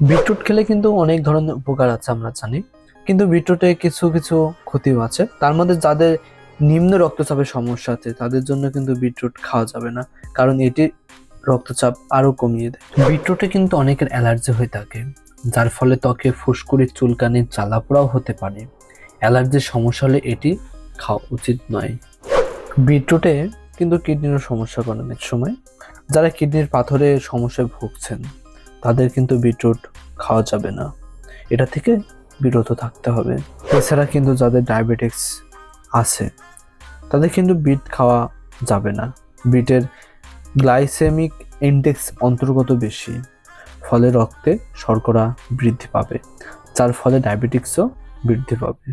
Beetroot খেলে কিন্তু অনেক ধরনের উপকার আছে আমরা জানি। কিন্তু বিটরুটে কিছু কিছু ক্ষতিও আছে। তার মধ্যে যাদের নিম্ন রক্তচাপের সমস্যা আছে, তাদের জন্য কিন্তু বিটরুট খাওয়া যাবে না। কারণ এটি রক্তচাপ আরও কমিয়ে দেয়। বিটরুটে কিন্তু অনেকের অ্যালার্জি হয়ে থাকে, যার ফলে ত্বকে ফুসকুড়ি চুলকানির জ্বালাপোড়াও হতে পারে। অ্যালার্জির সমস্যা হলে এটি খাওয়া উচিত নয়। বিটরুটে কিন্তু কিডনিরও সমস্যা করে অনেক সময়। যারা কিডনির পাথরের সমস্যায় ভুগছেন তাদের কিন্তু বিটরুট খাওয়া যাবে না। এটা থেকে বিরত থাকতে হবে। এছাড়া কিন্তু যাদের ডায়াবেটিক্স আছে, তাদের কিন্তু বিট খাওয়া যাবে না। বিটের গ্লাইসেমিক ইন্ডেক্স অন্তর্গত বেশি, ফলে রক্তে শর্করা বৃদ্ধি পাবে, যার ফলে ডায়াবেটিক্সও বৃদ্ধি পাবে।